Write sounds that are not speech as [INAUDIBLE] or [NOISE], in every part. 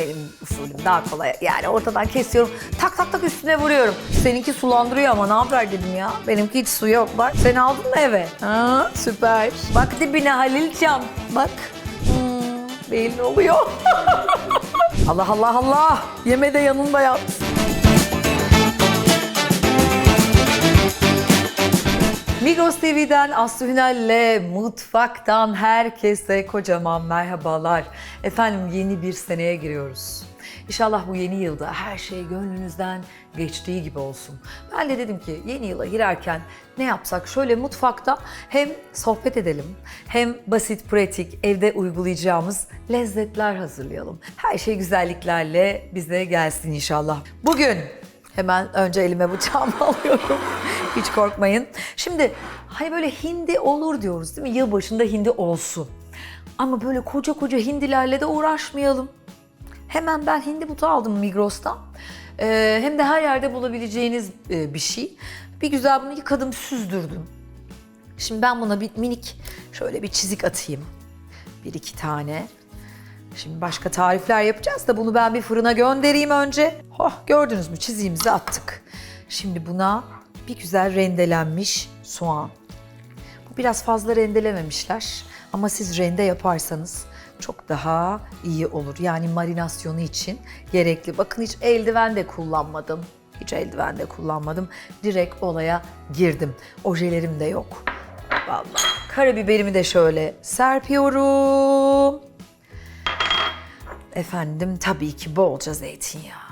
Benim usulüm daha kolay. Yani ortadan kesiyorum. Tak tak tak üstüne vuruyorum. Seninki sulandırıyor ama ne haber dedim ya. Benimki hiç su yok. Bak sen aldın mı eve? Ha, süper. Bak dibine Halilcan. Bak. Hmm, belli oluyor. [LAUGHS] Allah Allah Allah. Yeme de yanında yat. Migros TV'den Aslı Hünel'le mutfaktan herkese kocaman merhabalar. Efendim yeni bir seneye giriyoruz. İnşallah bu yeni yılda her şey gönlünüzden geçtiği gibi olsun. Ben de dedim ki yeni yıla girerken ne yapsak şöyle mutfakta hem sohbet edelim hem basit pratik evde uygulayacağımız lezzetler hazırlayalım. Her şey güzelliklerle bize gelsin inşallah. Bugün Hemen önce elime bıçağımı [LAUGHS] alıyorum. Hiç korkmayın. Şimdi hani böyle hindi olur diyoruz değil mi? Yılbaşında hindi olsun. Ama böyle koca koca hindilerle de uğraşmayalım. Hemen ben hindi butu aldım Migros'tan. Ee, hem de her yerde bulabileceğiniz e, bir şey. Bir güzel bunu yıkadım, süzdürdüm. Şimdi ben buna bir minik şöyle bir çizik atayım. Bir iki tane. Şimdi başka tarifler yapacağız da bunu ben bir fırına göndereyim önce. Oh gördünüz mü çiziğimizi attık. Şimdi buna bir güzel rendelenmiş soğan. Bu biraz fazla rendelememişler ama siz rende yaparsanız çok daha iyi olur. Yani marinasyonu için gerekli. Bakın hiç eldiven de kullanmadım. Hiç eldiven de kullanmadım. Direkt olaya girdim. Ojelerim de yok. Vallahi. Karabiberimi de şöyle serpiyorum. Efendim tabii ki bolca zeytinyağı.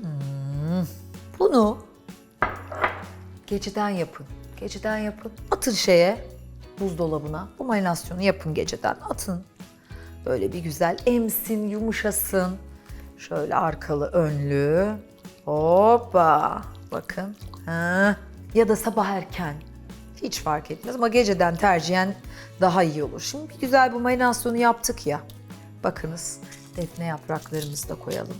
Hmm. Bunu geceden yapın. Geceden yapın. Atın şeye, buzdolabına. Bu marinasyonu yapın geceden. Atın. Böyle bir güzel emsin, yumuşasın. Şöyle arkalı, önlü. Hoppa. Bakın. Ha. Ya da sabah erken. Hiç fark etmez ama geceden tercihen daha iyi olur. Şimdi bir güzel bu marinasyonu yaptık ya. Bakınız defne yapraklarımızı da koyalım.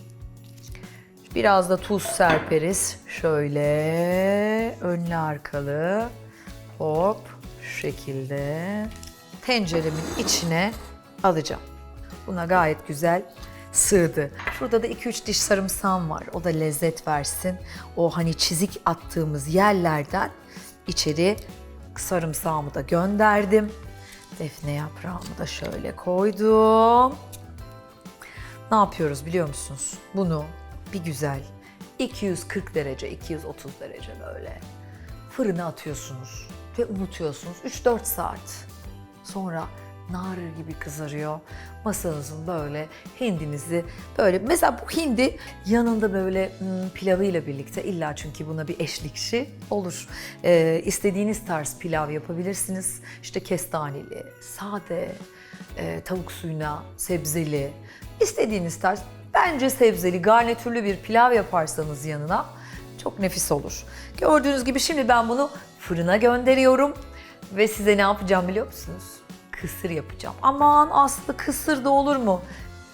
Biraz da tuz serperiz. Şöyle önlü arkalı. Hop şu şekilde tenceremin içine alacağım. Buna gayet güzel sığdı. Şurada da 2-3 diş sarımsağım var. O da lezzet versin. O hani çizik attığımız yerlerden içeri sarımsağımı da gönderdim. Defne yaprağımı da şöyle koydum. Ne yapıyoruz biliyor musunuz? Bunu bir güzel 240 derece, 230 derece böyle fırına atıyorsunuz ve unutuyorsunuz 3-4 saat. Sonra nar gibi kızarıyor. Masanızın böyle hindinizi böyle mesela bu hindi yanında böyle hmm, pilavıyla birlikte illa çünkü buna bir eşlikçi olur. Ee, istediğiniz tarz pilav yapabilirsiniz. İşte kestaneli, sade, e, tavuk suyuna, sebzeli, istediğiniz tarz. Bence sebzeli, garnitürlü bir pilav yaparsanız yanına çok nefis olur. Gördüğünüz gibi şimdi ben bunu fırına gönderiyorum ve size ne yapacağım biliyor musunuz? Kısır yapacağım. Aman Aslı kısır da olur mu?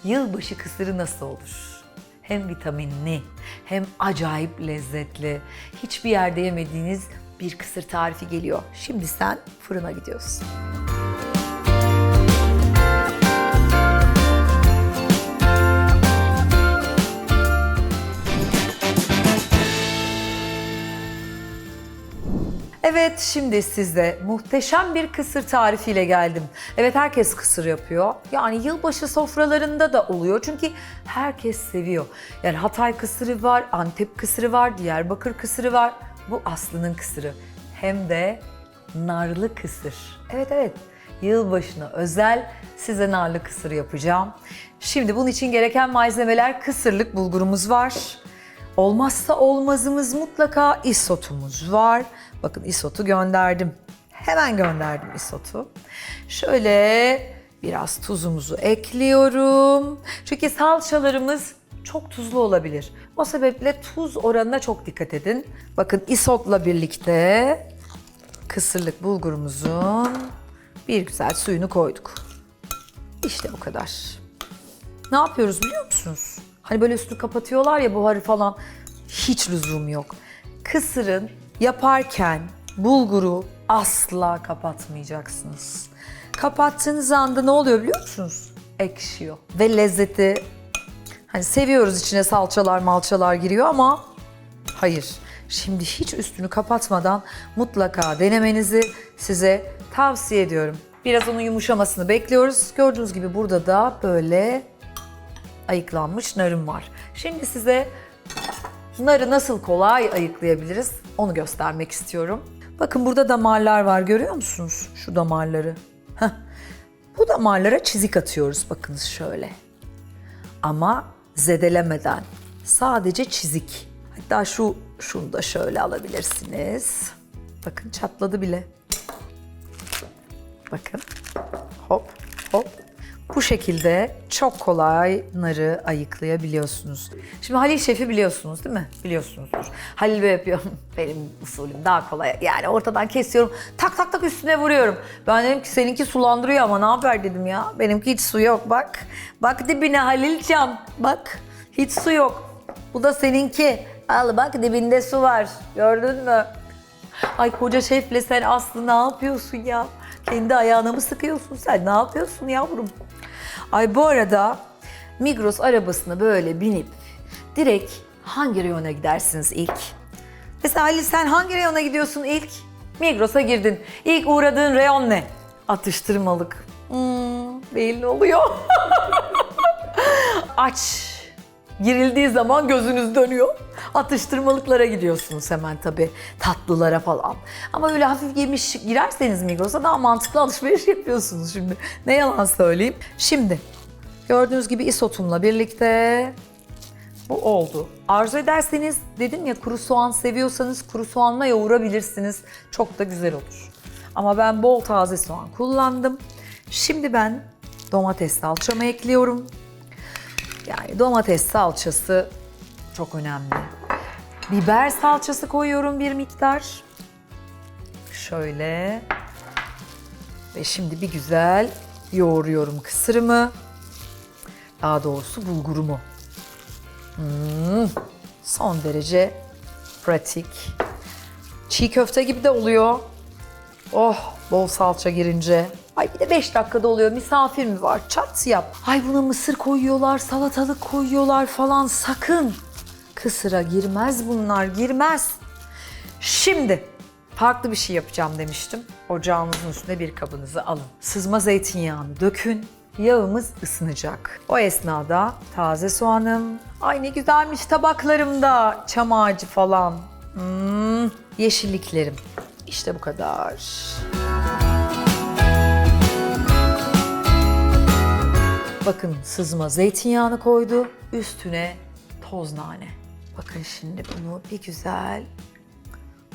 Yılbaşı kısırı nasıl olur? Hem vitaminli hem acayip lezzetli. Hiçbir yerde yemediğiniz bir kısır tarifi geliyor. Şimdi sen fırına gidiyorsun. Evet şimdi size muhteşem bir kısır tarifiyle geldim. Evet herkes kısır yapıyor. Yani yılbaşı sofralarında da oluyor. Çünkü herkes seviyor. Yani Hatay kısırı var, Antep kısırı var, Diyarbakır kısırı var. Bu Aslı'nın kısırı. Hem de narlı kısır. Evet evet yılbaşına özel size narlı kısır yapacağım. Şimdi bunun için gereken malzemeler kısırlık bulgurumuz var. Olmazsa olmazımız mutlaka isotumuz var. Bakın isotu gönderdim. Hemen gönderdim isotu. Şöyle biraz tuzumuzu ekliyorum. Çünkü salçalarımız çok tuzlu olabilir. O sebeple tuz oranına çok dikkat edin. Bakın isotla birlikte kısırlık bulgurumuzun bir güzel suyunu koyduk. İşte o kadar. Ne yapıyoruz biliyor musunuz? Hani böyle üstü kapatıyorlar ya buharı falan. Hiç lüzum yok. Kısırın yaparken bulguru asla kapatmayacaksınız. Kapattığınız anda ne oluyor biliyor musunuz? Ekşiyor. Ve lezzeti Hani seviyoruz içine salçalar malçalar giriyor ama hayır. Şimdi hiç üstünü kapatmadan mutlaka denemenizi size tavsiye ediyorum. Biraz onun yumuşamasını bekliyoruz. Gördüğünüz gibi burada da böyle ayıklanmış narım var. Şimdi size narı nasıl kolay ayıklayabiliriz onu göstermek istiyorum. Bakın burada damarlar var görüyor musunuz? Şu damarları. Heh. Bu damarlara çizik atıyoruz bakınız şöyle. Ama zedelemeden sadece çizik. Hatta şu şunu da şöyle alabilirsiniz. Bakın çatladı bile. Bakın. Hop hop. Bu şekilde çok kolay narı ayıklayabiliyorsunuz. Şimdi Halil Şef'i biliyorsunuz değil mi? Biliyorsunuzdur. Halil Bey yapıyor. [LAUGHS] Benim usulüm daha kolay. Yani ortadan kesiyorum. Tak tak tak üstüne vuruyorum. Ben dedim ki seninki sulandırıyor ama ne haber dedim ya. Benimki hiç su yok bak. Bak dibine Halilcan. Bak hiç su yok. Bu da seninki. Al bak dibinde su var. Gördün mü? Ay koca şefle sen Aslı ne yapıyorsun ya? Kendi ayağına mı sıkıyorsun sen? Ne yapıyorsun yavrum? Ay bu arada Migros arabasına böyle binip direkt hangi reyona gidersiniz ilk? Mesela Ali sen hangi reyona gidiyorsun ilk? Migros'a girdin. İlk uğradığın reyon ne? Atıştırmalık. Hmm, belli oluyor. [LAUGHS] Aç girildiği zaman gözünüz dönüyor. Atıştırmalıklara gidiyorsunuz hemen tabii. Tatlılara falan. Ama öyle hafif yemiş girerseniz Migros'a daha mantıklı alışveriş [LAUGHS] yapıyorsunuz şimdi. Ne yalan söyleyeyim. Şimdi gördüğünüz gibi isotumla birlikte bu oldu. Arzu ederseniz dedim ya kuru soğan seviyorsanız kuru soğanla yoğurabilirsiniz. Çok da güzel olur. Ama ben bol taze soğan kullandım. Şimdi ben domates salçamı ekliyorum. Yani domates salçası çok önemli. Biber salçası koyuyorum bir miktar. Şöyle. Ve şimdi bir güzel yoğuruyorum kısırımı. Daha doğrusu bulgurumu. Hmm, son derece pratik. Çiğ köfte gibi de oluyor. Oh bol salça girince. Ay bir de 5 dakikada oluyor. Misafir mi var? Çat yap. Ay buna mısır koyuyorlar, salatalık koyuyorlar falan. Sakın. Kısıra girmez bunlar, girmez. Şimdi farklı bir şey yapacağım demiştim. Ocağınızın üstüne bir kabınızı alın. Sızma zeytinyağını dökün. Yağımız ısınacak. O esnada taze soğanım. Ay ne güzelmiş tabaklarımda. Çam ağacı falan. Hmm, yeşilliklerim. İşte bu kadar. Bakın sızma zeytinyağını koydu. Üstüne toz nane. Bakın şimdi bunu bir güzel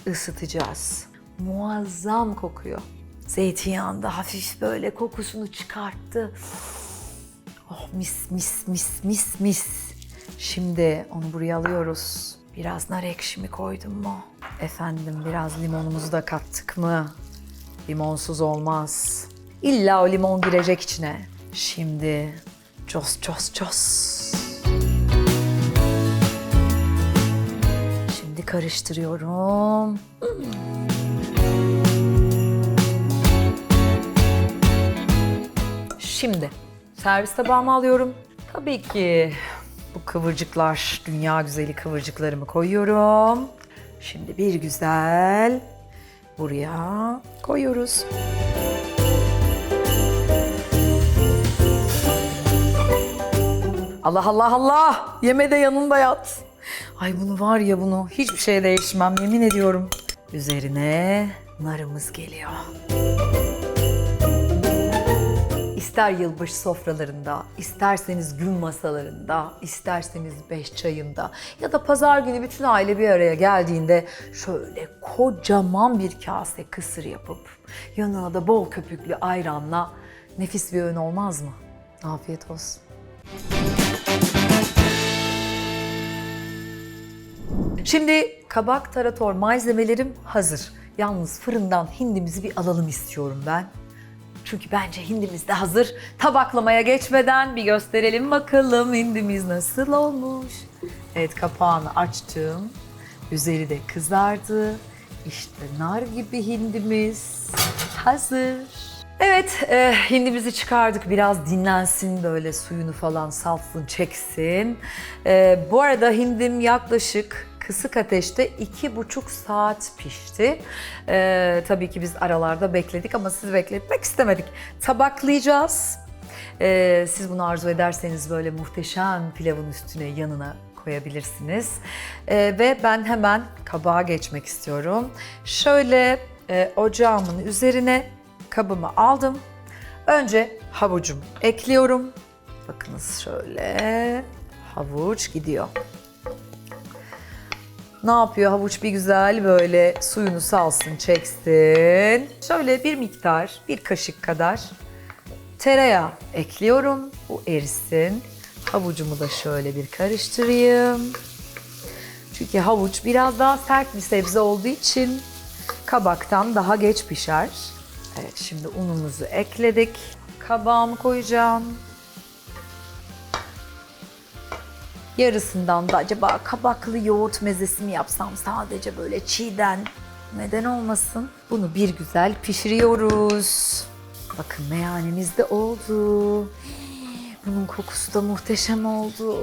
ısıtacağız. Muazzam kokuyor. Zeytinyağında hafif böyle kokusunu çıkarttı. Oh mis mis mis mis mis. Şimdi onu buraya alıyoruz. Biraz nar ekşimi koydum mu? Efendim biraz limonumuzu da kattık mı? Limonsuz olmaz. İlla o limon girecek içine. Şimdi cos cos cos. Şimdi karıştırıyorum. Şimdi servis tabağıma alıyorum. Tabii ki bu kıvırcıklar, dünya güzeli kıvırcıklarımı koyuyorum. Şimdi bir güzel buraya koyuyoruz. Allah Allah Allah! Yeme de yanında yat. Ay bunu var ya bunu hiçbir şey değişmem yemin ediyorum. Üzerine narımız geliyor. İster yılbaşı sofralarında, isterseniz gün masalarında, isterseniz beş çayında ya da pazar günü bütün aile bir araya geldiğinde şöyle kocaman bir kase kısır yapıp yanına da bol köpüklü ayranla nefis bir öğün olmaz mı? Afiyet olsun. Şimdi kabak tarator malzemelerim hazır. Yalnız fırından hindimizi bir alalım istiyorum ben. Çünkü bence hindimiz de hazır. Tabaklamaya geçmeden bir gösterelim bakalım hindimiz nasıl olmuş. Evet kapağını açtım. Üzeri de kızardı. İşte nar gibi hindimiz hazır. Evet, e, hindimizi çıkardık. Biraz dinlensin böyle suyunu falan salsın, çeksin. E, bu arada hindim yaklaşık kısık ateşte iki buçuk saat pişti. E, tabii ki biz aralarda bekledik ama sizi bekletmek istemedik. Tabaklayacağız. E, siz bunu arzu ederseniz böyle muhteşem pilavın üstüne yanına koyabilirsiniz. E, ve ben hemen kabağa geçmek istiyorum. Şöyle e, ocağımın üzerine kabımı aldım. Önce havucumu ekliyorum. Bakınız şöyle havuç gidiyor. Ne yapıyor havuç bir güzel böyle suyunu salsın, çeksin. Şöyle bir miktar, bir kaşık kadar tereyağı ekliyorum. Bu erisin. Havucumu da şöyle bir karıştırayım. Çünkü havuç biraz daha sert bir sebze olduğu için kabaktan daha geç pişer. Evet şimdi unumuzu ekledik. Kabağımı koyacağım. Yarısından da acaba kabaklı yoğurt mezesi mi yapsam sadece böyle çiğden neden olmasın? Bunu bir güzel pişiriyoruz. Bakın meyanemiz de oldu. Bunun kokusu da muhteşem oldu.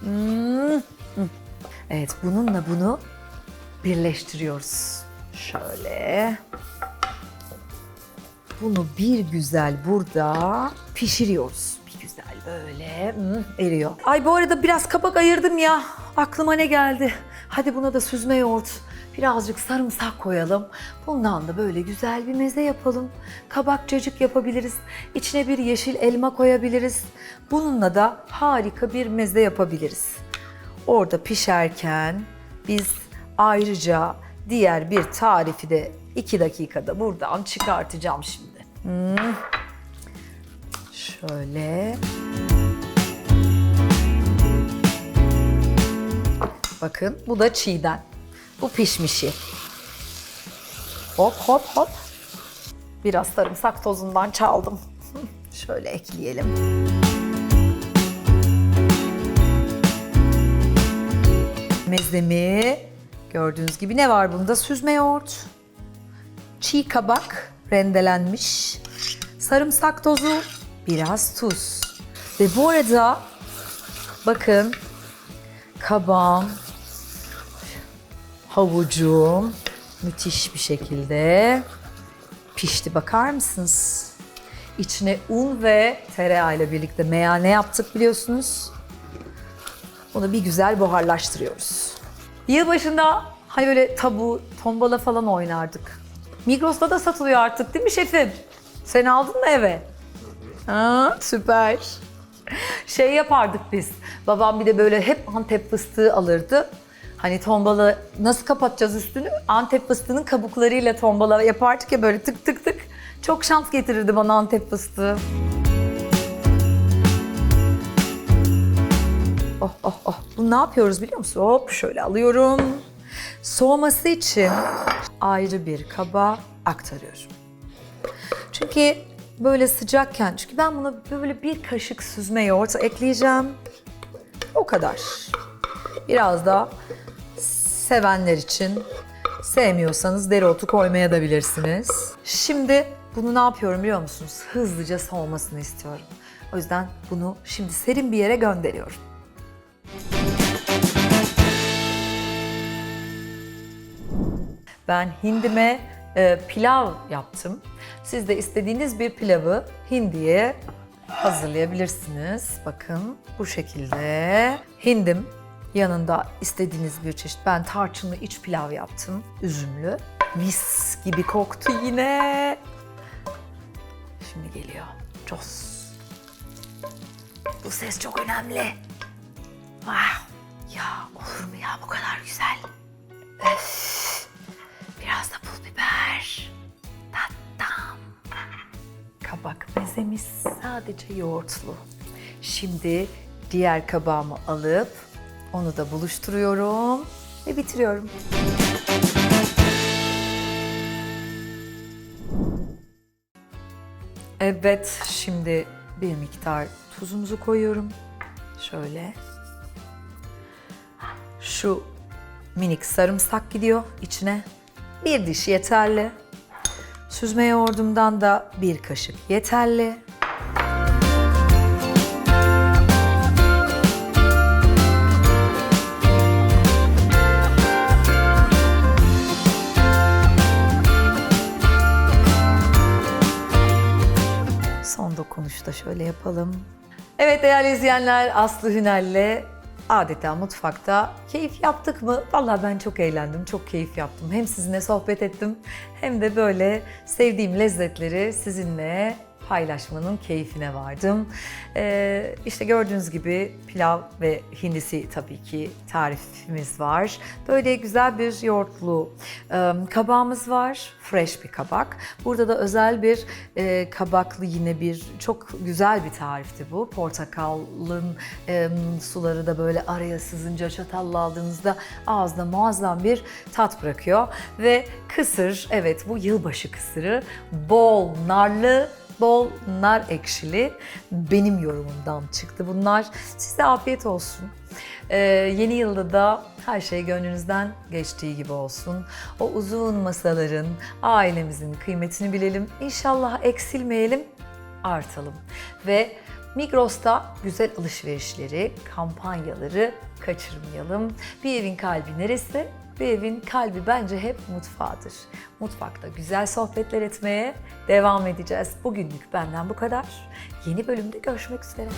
Hmm. Evet bununla bunu birleştiriyoruz. Şöyle. Bunu bir güzel burada pişiriyoruz. Güzel böyle hmm, eriyor. Ay bu arada biraz kabak ayırdım ya. Aklıma ne geldi? Hadi buna da süzme yoğurt. Birazcık sarımsak koyalım. Bundan da böyle güzel bir meze yapalım. Kabak cacık yapabiliriz. İçine bir yeşil elma koyabiliriz. Bununla da harika bir meze yapabiliriz. Orada pişerken biz ayrıca diğer bir tarifi de 2 dakikada buradan çıkartacağım şimdi. Hmm. Şöyle. Bakın bu da çiğden. Bu pişmişi. Hop hop hop. Biraz sarımsak tozundan çaldım. [LAUGHS] Şöyle ekleyelim. Mezemi gördüğünüz gibi ne var bunda? Süzme yoğurt, çiğ kabak rendelenmiş, sarımsak tozu, biraz tuz. Ve bu arada bakın kabağım, havucum müthiş bir şekilde pişti. Bakar mısınız? İçine un ve tereyağı ile birlikte meyane yaptık biliyorsunuz. Onu bir güzel buharlaştırıyoruz. Yılbaşında hani böyle tabu, tombala falan oynardık. Migros'ta da satılıyor artık değil mi şefim? Sen aldın mı eve? Ha, süper. Şey yapardık biz. Babam bir de böyle hep Antep fıstığı alırdı. Hani tombala nasıl kapatacağız üstünü? Antep fıstığının kabuklarıyla tombala yapardık ya böyle tık tık tık. Çok şans getirirdi bana Antep fıstığı. Oh oh oh. Bunu ne yapıyoruz biliyor musun? Hop şöyle alıyorum. Soğuması için ayrı bir kaba aktarıyorum. Çünkü böyle sıcakken, çünkü ben buna böyle bir kaşık süzme yoğurt ekleyeceğim. O kadar. Biraz da sevenler için sevmiyorsanız dereotu koymaya da bilirsiniz. Şimdi bunu ne yapıyorum biliyor musunuz? Hızlıca soğumasını istiyorum. O yüzden bunu şimdi serin bir yere gönderiyorum. Ben hindime e, pilav yaptım. Siz de istediğiniz bir pilavı hindiye hazırlayabilirsiniz. Bakın bu şekilde. Hindim yanında istediğiniz bir çeşit. Ben tarçınlı iç pilav yaptım. Üzümlü. Mis gibi koktu yine. Şimdi geliyor. Cos. Bu ses çok önemli. Wow. Ya olur mu ya bu kadar güzel? Öf. Kabak mezemiz sadece yoğurtlu. Şimdi diğer kabağımı alıp onu da buluşturuyorum ve bitiriyorum. Evet, şimdi bir miktar tuzumuzu koyuyorum. Şöyle. Şu minik sarımsak gidiyor içine. Bir diş yeterli. Süzme yoğurdumdan da bir kaşık yeterli. Son dokunuşta şöyle yapalım. Evet değerli izleyenler Aslı Hünel'le adeta mutfakta keyif yaptık mı? Vallahi ben çok eğlendim, çok keyif yaptım. Hem sizinle sohbet ettim hem de böyle sevdiğim lezzetleri sizinle paylaşmanın keyfine vardım. Ee, işte gördüğünüz gibi pilav ve hindisi tabii ki tarifimiz var. Böyle güzel bir yoğurtlu e, kabağımız var. Fresh bir kabak. Burada da özel bir e, kabaklı yine bir çok güzel bir tarifti bu. Portakalın e, suları da böyle araya sızınca çatalla aldığınızda ağızda muazzam bir tat bırakıyor. Ve kısır, evet bu yılbaşı kısırı bol narlı bol nar ekşili benim yorumumdan çıktı bunlar. Size afiyet olsun. Ee, yeni yılda da her şey gönlünüzden geçtiği gibi olsun. O uzun masaların, ailemizin kıymetini bilelim. İnşallah eksilmeyelim, artalım. Ve Migros'ta güzel alışverişleri, kampanyaları kaçırmayalım. Bir evin kalbi neresi? Bir evin kalbi bence hep mutfağıdır. Mutfakta güzel sohbetler etmeye devam edeceğiz. Bugünlük benden bu kadar. Yeni bölümde görüşmek üzere.